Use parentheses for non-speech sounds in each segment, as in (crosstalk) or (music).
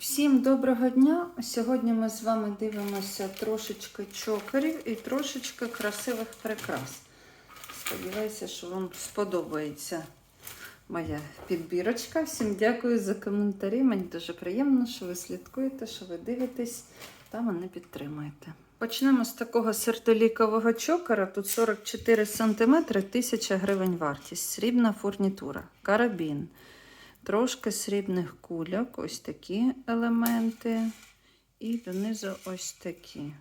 Всім доброго дня! Сьогодні ми з вами дивимося трошечки чокерів і трошечки красивих прикрас. Сподіваюся, що вам сподобається моя підбірочка. Всім дякую за коментарі. Мені дуже приємно, що ви слідкуєте, що ви дивитесь та мене підтримуєте. Почнемо з такого сердолікового чокера. Тут 44 см, 1000 гривень вартість. Срібна фурнітура, карабін. Трошки срібних кульок, ось такі елементи. І донизу ось такі.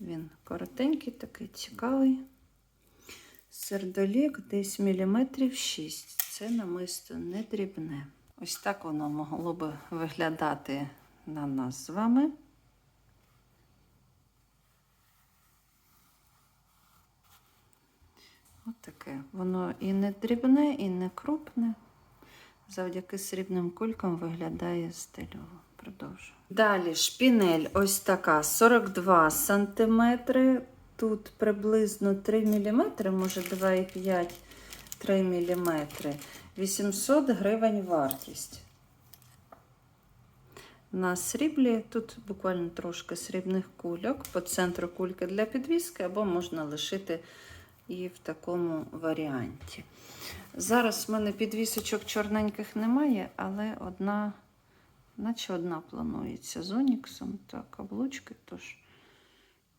Він коротенький, такий цікавий. Сердолік десь міліметрів 6. Це намисто не дрібне. Ось так воно могло би виглядати на нас з вами. Ось таке. Воно і не дрібне, і не крупне завдяки срібним кулькам виглядає стильово. Продовжую. Далі шпінель ось така 42 см. Тут приблизно 3 мм, може 2,5 3 мм. 800 гривень вартість. На сріблі тут буквально трошки срібних кульок по центру кульки для підвіски, або можна лишити і в такому варіанті. Зараз в мене підвісочок чорненьких немає, але одна, наче одна планується з Оніксом та каблучки, тож,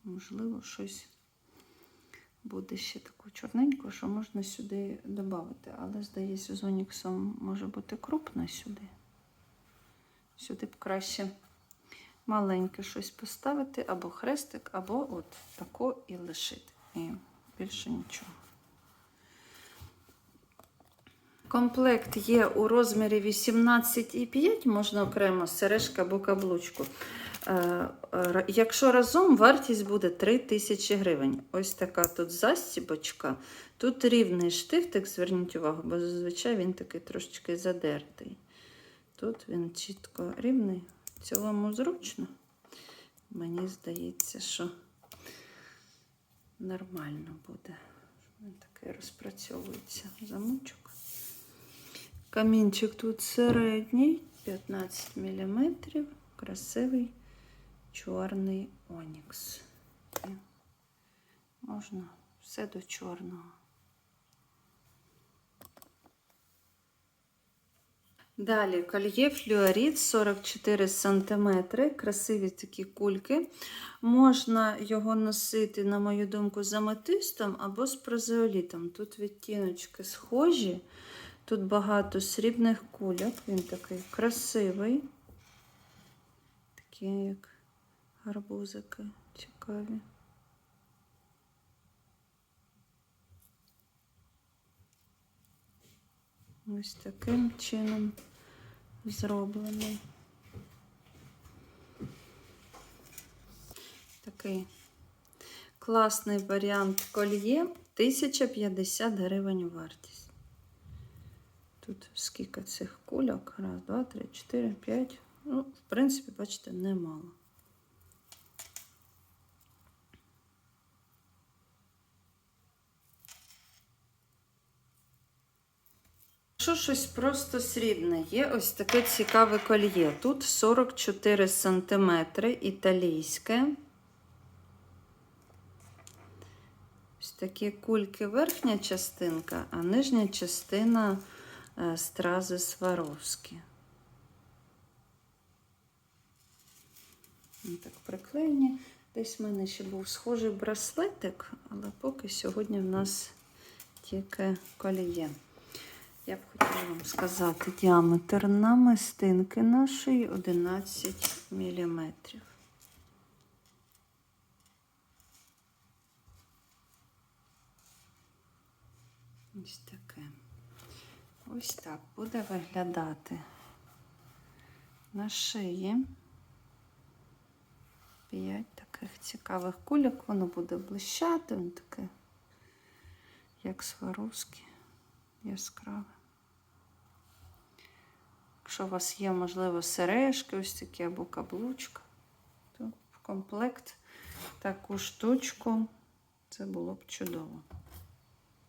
можливо, щось буде ще таку чорненьку, що можна сюди додати. Але, здається, з Оніксом може бути крупна сюди. Сюди б краще маленьке щось поставити, або хрестик, або от тако і лишити. І більше нічого. Комплект є у розмірі 18,5, можна окремо сережка або каблучку. Е, е, Якщо разом, вартість буде 3 тисячі гривень. Ось така тут застібочка. Тут рівний штифтик, зверніть увагу, бо зазвичай він такий трошечки задертий. Тут він чітко рівний, в цілому зручно. Мені здається, що нормально буде. Він такий розпрацьовується замочок. Камінчик тут середній, 15 мм, красивий чорний онікс. І можна все до чорного. Далі кольє флюорит 44 см, красиві такі кульки. Можна його носити, на мою думку, з аметистом або з прозеолітом. Тут відтіночки схожі. Тут багато срібних кульок, він такий красивий. Такі, як гарбузики цікаві. Ось таким чином зроблений. Такий класний варіант кольє 1050 гривень вартість. Тут скільки цих кульок? Раз, два, три, чотири, п'ять. Ну, в принципі, бачите, немало. Якщо щось просто срібне, є ось таке цікаве кольє. Тут 44 см італійське. Ось такі кульки верхня частинка, а нижня частина стрази Сваровські. Так приклеєні. Десь в мене ще був схожий браслетик, але поки сьогодні в нас тільки коліє. Я б хотіла вам сказати, діаметр намистинки нашої 11 мм. Ось таке. Ось так буде виглядати на шиї. П'ять таких цікавих кульок, воно буде блищати, він таке, як сваровське, яскраве. Якщо у вас є, можливо, сережки, ось такі або каблучка, то в комплект таку штучку це було б чудово.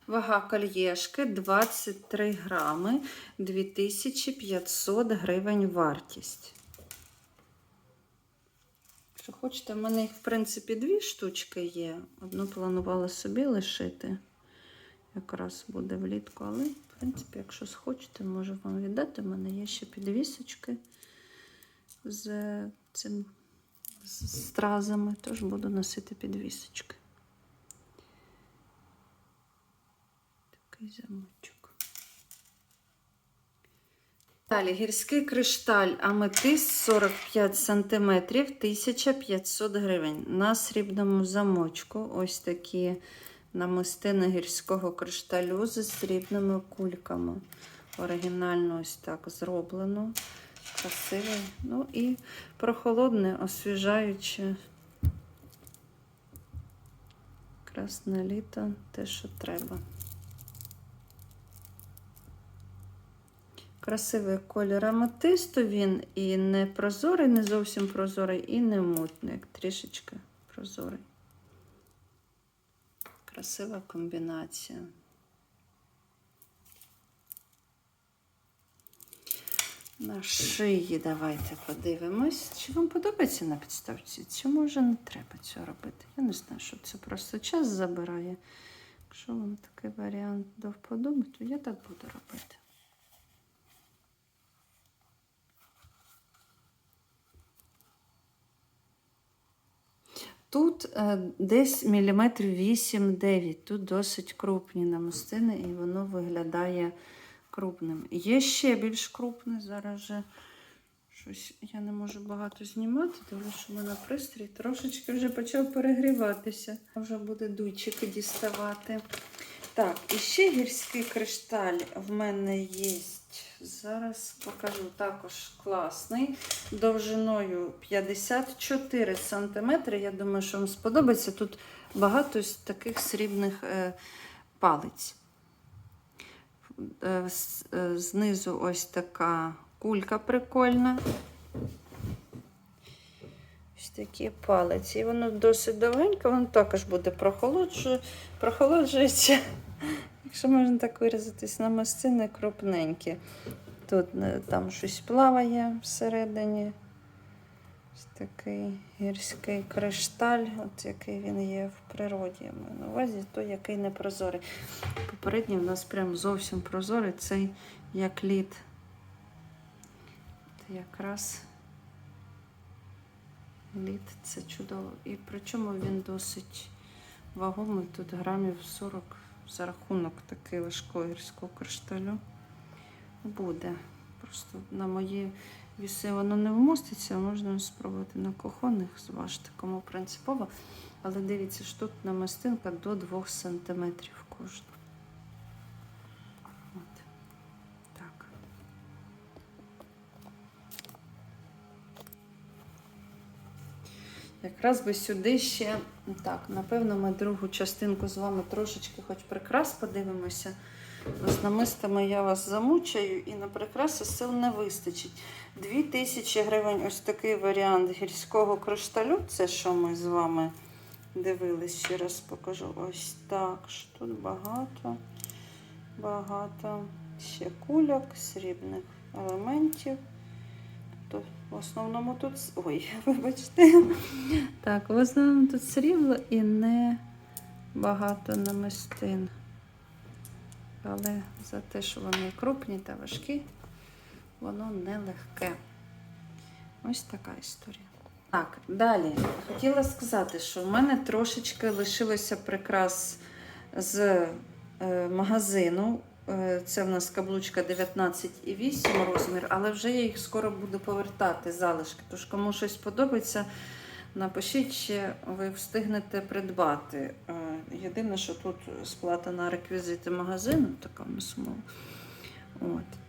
Вага кольєшки 23 грами, 2500 гривень вартість. Якщо хочете, в мене їх, в принципі, дві штучки є. Одну планувала собі лишити. Якраз буде влітку, але, в принципі, якщо схочете, можу вам віддати. У мене є ще підвісочки з цим з стразами, тож буду носити підвісочки. Такий замочок. Далі гірський кришталь аметист 45 см 1500 гривень. На срібному замочку ось такі намистини гірського кришталю зі срібними кульками. Оригінально ось так зроблено. Красивий. Ну і прохолодне, освіжаюче. Красне літо, те, що треба. Красивий колір аметисту, він і не прозорий, не зовсім прозорий, і не мутний, як трішечки прозорий. Красива комбінація. На шиї давайте подивимось. Чи вам подобається на підставці? Чи може не треба цього робити? Я не знаю, що це просто час забирає. Якщо вам такий варіант до вподоби, то я так буду робити. Тут е, десь міліметрів 8-9. Тут досить крупні намистини, і воно виглядає крупним. Є ще більш крупне. Зараз вже щось я не можу багато знімати, тому що в мене пристрій трошечки вже почав перегріватися. Вже буде дуйчики діставати. Так, і ще гірський кришталь в мене є. Зараз покажу також класний. Довжиною 54 см. Я думаю, що вам сподобається. Тут багато таких срібних е, палиць. Е, е, Знизу ось така кулька прикольна. Ось такі палиці. І воно досить довгеньке, воно також буде прохолоджу... прохолоджується. Якщо можна так виразитись, на мастини крупненькі. Тут е, там щось плаває всередині. Ось такий гірський кришталь, от який він є в природі. Я маю на увазі, той, який не прозорий. Попередній в нас прям зовсім прозорий, цей як лід. От якраз лід це чудово. І причому він досить вагомий, тут грамів 40 за рахунок такий важкого гірського кришталю буде. Просто на мої віси воно не вмоститься, можна спробувати на кухонних, зважити, кому принципово. Але дивіться, що тут намистинка до 2 см кожна. Якраз би сюди ще, так, напевно, ми другу частинку з вами трошечки хоч прикрас подивимося. З я вас замучаю і на прикраси сил не вистачить. 2000 гривень ось такий варіант гірського кришталю. Це що ми з вами дивились, ще раз покажу. Ось так. Тут багато, багато ще кульок, срібних елементів. Тобто в основному тут. Ой, (laughs) вибачте. Так, в основному тут срібло і не багато намистин. Але за те, що вони крупні та важкі, воно нелегке. Ось така історія. Так, далі. Хотіла сказати, що в мене трошечки лишилося прикрас з е, магазину. Е, Це в нас каблучка 19,8 розмір, але вже я їх скоро буду повертати залишки. Тож, кому щось подобається, напишіть, чи ви встигнете придбати. Е, Єдине, що тут сплата на реквізити магазину, така в нас мова. От.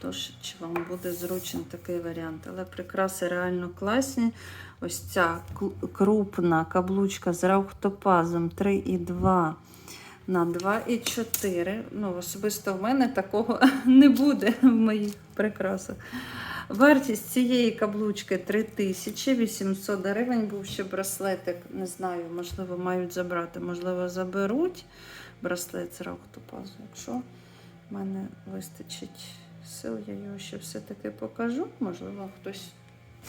Тож, чи вам буде зручен такий варіант. Але прикраси реально класні. Ось ця крупна каблучка з раухтопазом 3,2 на 2,4. Ну, особисто в мене такого (laughs) не буде в моїх прикрасах. Вартість цієї каблучки 3800 гривень. Був ще браслетик. Не знаю, можливо, мають забрати, можливо, заберуть браслет з раухтопазу. Якщо в мене вистачить сил, я його ще все-таки покажу. Можливо, хтось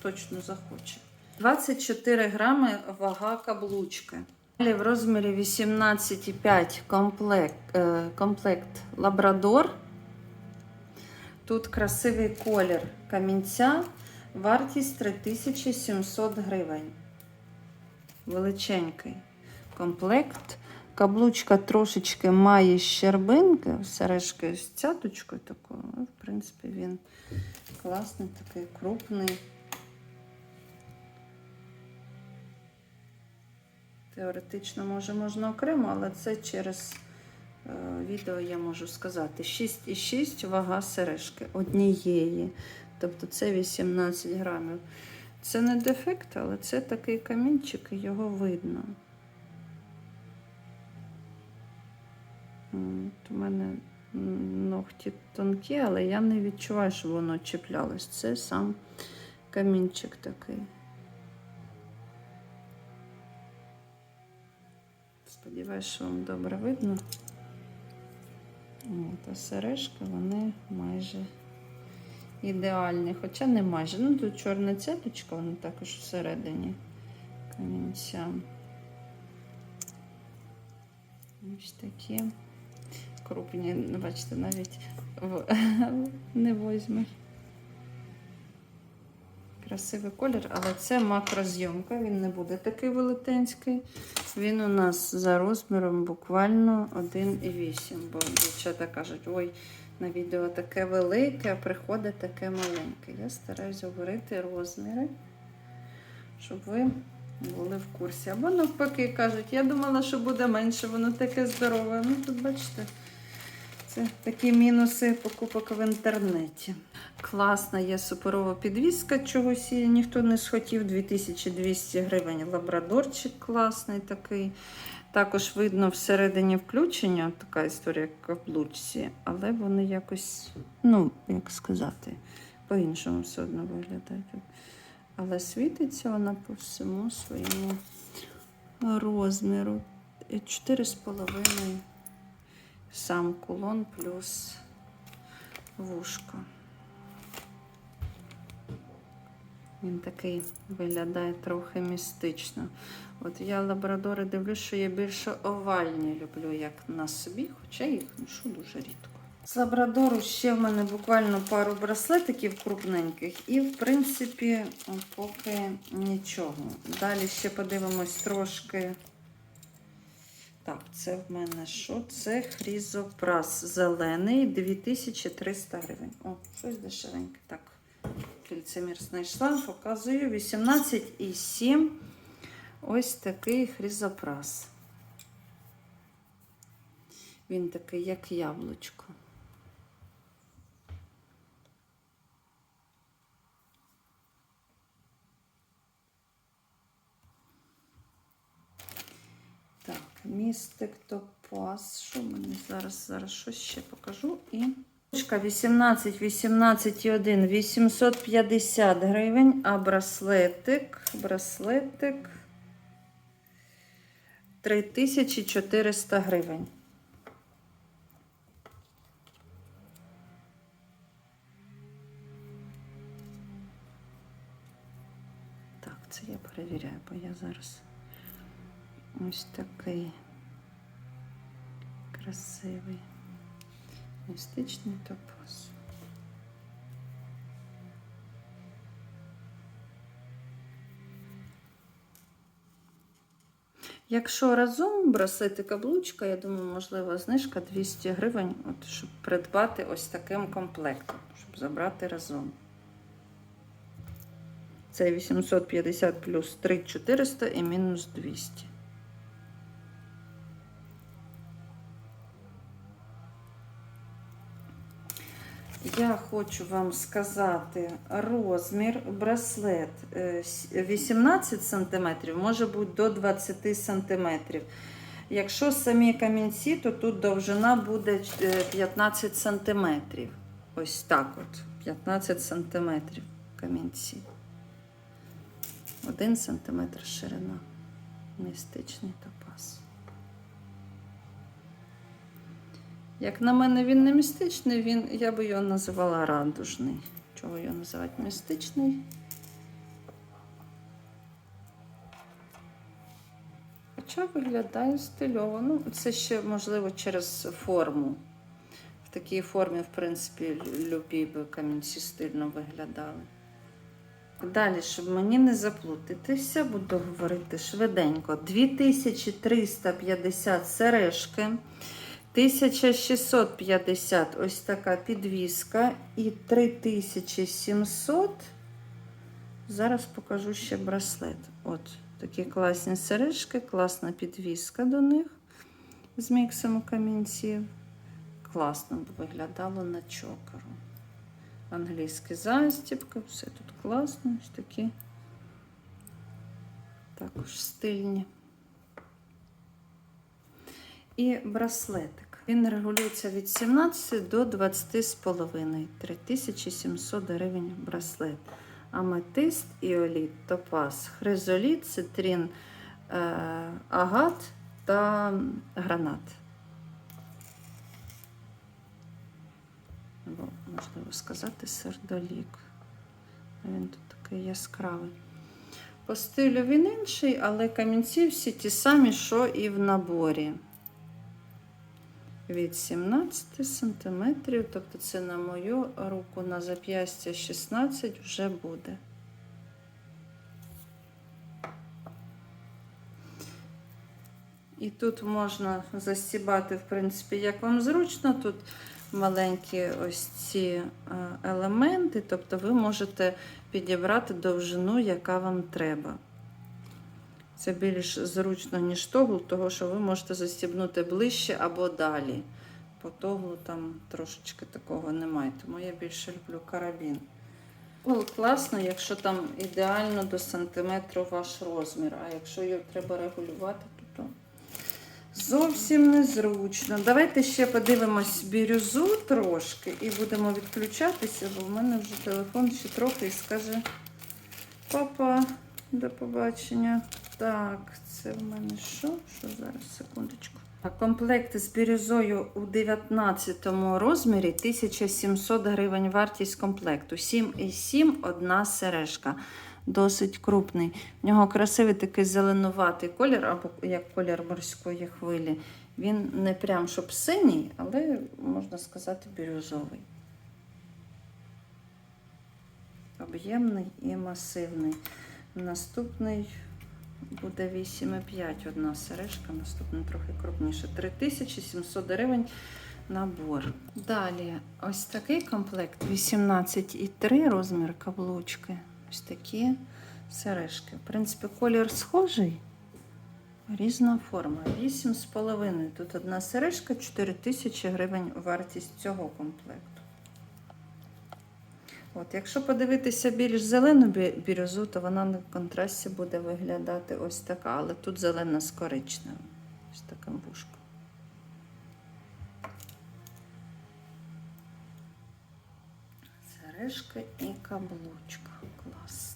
точно захоче. 24 грами вага каблучки. Далі в розмірі 18,5 комплект, е, комплект Лабрадор. Тут красивий колір камінця. Вартість 3700 гривень. Величенький комплект. Каблучка трошечки має щербинки, сережки з цяточкою такою. В принципі, він класний, такий крупний. Теоретично, може, можна окремо, але це через е, відео я можу сказати. 6,6 вага сережки однієї. Тобто це 18 грамів. Це не дефект, але це такий камінчик, і його видно. От У мене ногті тонкі, але я не відчуваю, що воно чіплялось. Це сам камінчик такий. Сподіваюсь, що вам добре видно. От, а сережки вони майже ідеальні. Хоча не майже. Ну, тут чорна цяточка, вона також всередині камінця. Ось такі крупні, ну, бачите, навіть (laughs) не возьмеш. Красивий колір, але це макрозйомка, він не буде такий велетенський. Він у нас за розміром буквально 1,8. Бо дівчата кажуть, ой, на відео таке велике, а приходить таке маленьке. Я стараюсь говорити розміри, щоб ви були в курсі. Або навпаки кажуть, я думала, що буде менше, воно таке здорове. Ну тут бачите. Це такі мінуси покупок в інтернеті. Класна є суперова підвіска, чогось її ніхто не схотів. 2200 гривень лабрадорчик класний такий. Також видно всередині включення, така історія як в каблучці, але вони якось, ну, як сказати, по-іншому все одно виглядають. Але світиться вона по всьому своєму розміру. 4,5 сам кулон плюс вушко. Він такий виглядає трохи містично. От я лабрадори дивлюсь, що я більше овальні люблю, як на собі, хоча їх ношу дуже рідко. З лабрадору ще в мене буквально пару браслетиків крупненьких, і, в принципі, поки нічого. Далі ще подивимось трошки. Так, це в мене що? Це хрізопрас зелений 2300 гривень. О, щось дешевеньке. Так, кільцемір знайшла, показую 18,7. Ось такий хрізопрас. Він такий, як яблучко. Так, містик топаз. Що в мене зараз? Зараз щось ще покажу. І 18, 18,1, 850 гривень, а браслетик, браслетик 3400 гривень. Так, це я перевіряю, бо я зараз ось такий красивий містичний топаз. Якщо разом браслети каблучка, я думаю, можливо, знижка 200 гривень, от, щоб придбати ось таким комплектом, щоб забрати разом. Це 850 плюс 3400 і мінус 200. Я хочу вам сказати розмір браслет е, 18 см, може бути до 20 см. Якщо самі камінці, то тут довжина буде е, 15 см. Ось так от. 15 см камінці. 1 см ширина. Містичний топаз. Як на мене, він не містичний, він, я би його називала радужний. Чого його називати містичний? Хоча виглядає стильово. Ну, це ще можливо через форму. В такій формі, в принципі, любі би камінці стильно виглядали. Далі, щоб мені не заплутатися, буду говорити швиденько. 2350 сережки, 1650 ось така підвіска і 3700. Зараз покажу ще браслет. От такі класні сережки, класна підвіска до них з міксом камінців. Класно б виглядало на чокеру. Англійські застібки, все тут класно, ось такі також стильні. І браслетик. Він регулюється від 17 до 20,5. 3700 гривень браслет. Аметист, іоліт, топаз, хризоліт, цитрін, е, агат та гранат. Або, можливо сказати, сердолік. Він тут такий яскравий. По стилю він інший, але камінці всі ті самі, що і в наборі. Від 17 см, тобто це на мою руку, на зап'ястя 16 вже буде. І тут можна застібати, в принципі, як вам зручно. Тут маленькі ось ці е, елементи, тобто ви можете підібрати довжину, яка вам треба. Це більш зручно, ніж тогл, того що ви можете застібнути ближче або далі. По тоглу там трошечки такого немає, тому я більше люблю карабін. Ол класно, якщо там ідеально до сантиметру ваш розмір, а якщо його треба регулювати, то, то зовсім незручно. Давайте ще подивимось бірюзу трошки і будемо відключатися, бо в мене вже телефон ще трохи і скаже: Папа, до побачення. Так, це в мене що? Що зараз, секундочку. Комплект з бірюзою у 19 розмірі 1700 гривень вартість комплекту. 7,7 одна сережка. Досить крупний. В нього красивий такий зеленуватий колір, або як колір морської хвилі. Він не прям щоб синій, але можна сказати бірюзовий. Об'ємний і масивний. Наступний буде 8,5 одна сережка, наступна трохи крупніше. 3700 гривень набор. Далі ось такий комплект 18,3 розмір каблучки. Ось такі сережки. В принципі, колір схожий. Різна форма. 8,5. Тут одна сережка, 4000 гривень вартість цього комплекту. От, якщо подивитися більш зелену бірюзу, то вона на контрасті буде виглядати ось така, але тут зелена з коричневим. Ось таким вушком. Сережка і каблучка. Клас.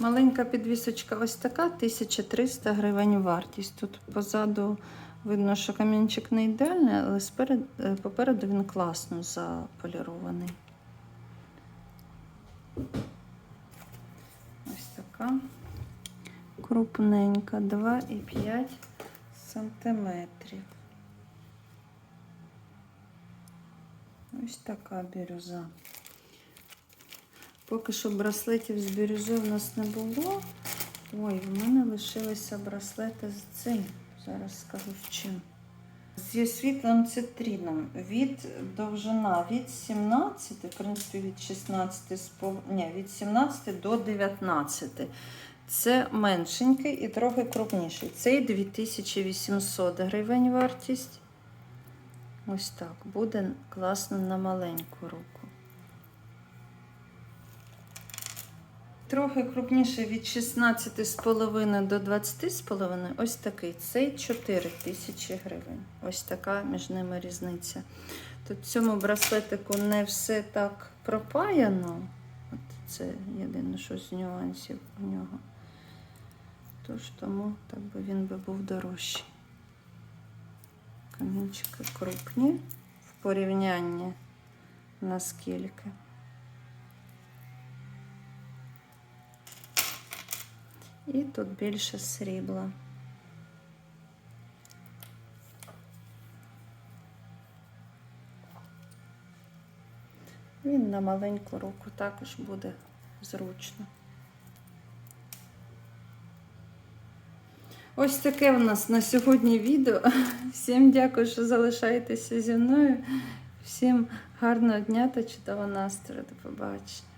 Маленька підвісочка ось така, 1300 гривень вартість. Тут позаду видно, що камінчик не ідеальний, але сперед, е, попереду він класно заполірований. Ось така крупненька, 2,5 сантиметрів. Ось така бірюза. Поки що браслетів з бірюзою в нас не було. Ой, в мене лишилися браслети з цим. Зараз скажу в чим. Зі світлим цитріном. Від довжина від 17, в принципі, від 16, з пов- ні, від 17 до 19. Це меншенький і трохи крупніший. Цей 2800 гривень вартість. Ось так. Буде класно на маленьку руку. Трохи крупніше від 16,5 до 20,5. Ось такий. Цей 4 тисячі гривень. Ось така між ними різниця. Тут в цьому браслетику не все так пропаяно. От це єдине, що з нюансів у нього. Тож тому так би він би був дорожчий. Камінчики крупні в порівнянні наскільки. І тут більше срібла. Він на маленьку руку також буде зручно. Ось таке у нас на сьогодні відео. Всім дякую, що залишаєтеся зі мною. Всім гарного дня та чудового настрою. До побачення.